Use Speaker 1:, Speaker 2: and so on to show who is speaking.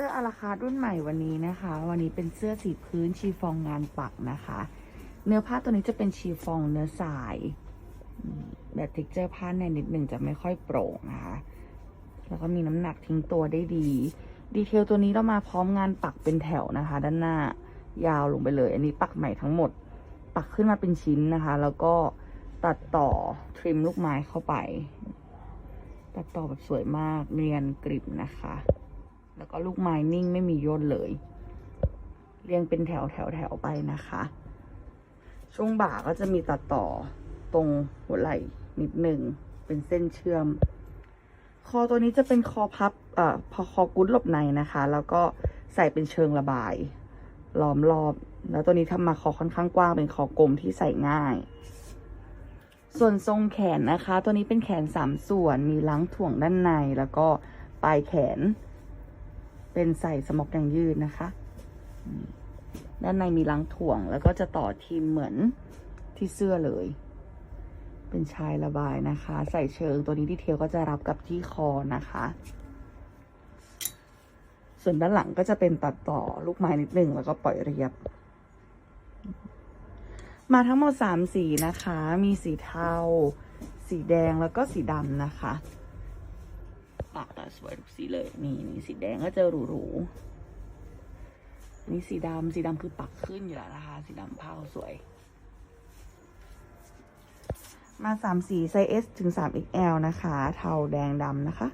Speaker 1: สื้ออาราคาร์ทรุ่นใหม่วันนี้นะคะ วันนี้เป็นเสื้อสีพื้นชีฟองงานปักนะคะ เนื้อผ้าตัวนี้จะเป็นชีฟองเนื้อสาย แบบเท็กเจอร์ผ้าแน่นนิดหนึ่งจะไม่ค่อยโปร่งนะคะ แล้วก็มีน้ำหนักทิ้งตัวได้ดี ดีเทลตัวนี้เรามาพร้อมงานปักเป็นแถวนะคะ ด้านหน้ายาวลงไปเลย อันนี้ปักใหม่ทั้งหมด ปักขึ้นมาเป็นชิ้นนะคะ แล้วก็ตัดต่อทริมลูกไม้เข้าไป ตัดต่อแบบสวยมากเนียนกริบนะคะ แล้วก็ลูกไม้นิ่งไม่มีย่นเลย เรียงเป็นแถวแถวแถวไปนะคะ ช่วงบ่าก็จะมีตัดต่อตรงหัวไหล่นิดหนึ่งเป็นเส้นเชื่อม คอตัวนี้จะเป็นคอพับเอ่อพอคอกุ้นหลบในนะคะ แล้วก็ใส่เป็นเชิงระบายล้อมรอบ แล้วตัวนี้ทำมาคอค่อนข้างกว้างเป็นคอกลมที่ใส่ง่าย ส่วนทรงแขนนะคะ ตัวนี้เป็นแขนสามส่วนมีล้างถ่วงด้านในแล้วก็ปลายแขน เป็นใส่สมอกยางยืดนะคะ ด้านในมีล้างถ่วง แล้วก็จะต่อทีมเหมือนที่เสื้อเลย เป็นชายระบายนะคะ ใส่เชิงตัวนี้ดีเทลก็จะรับกับที่คอนะคะ ส่วนด้านหลังก็จะเป็นตัดต่อลูกไม้นิดหนึ่งแล้วก็ปล่อยเรียบ มาทั้งหมดสามสีนะคะ มีสีเทา สีแดงแล้วก็สีดำนะคะ ปากตาสวยทุกสีเลย นี่นี่สีแดงก็จะหรูๆนี่สีดำสีดำคือปักขึ้นอยู่แล้วนะคะ สีดำเผาสวย มาสามสีไซส์ S ถึง 3XL นะคะ เทาแดงดำนะคะ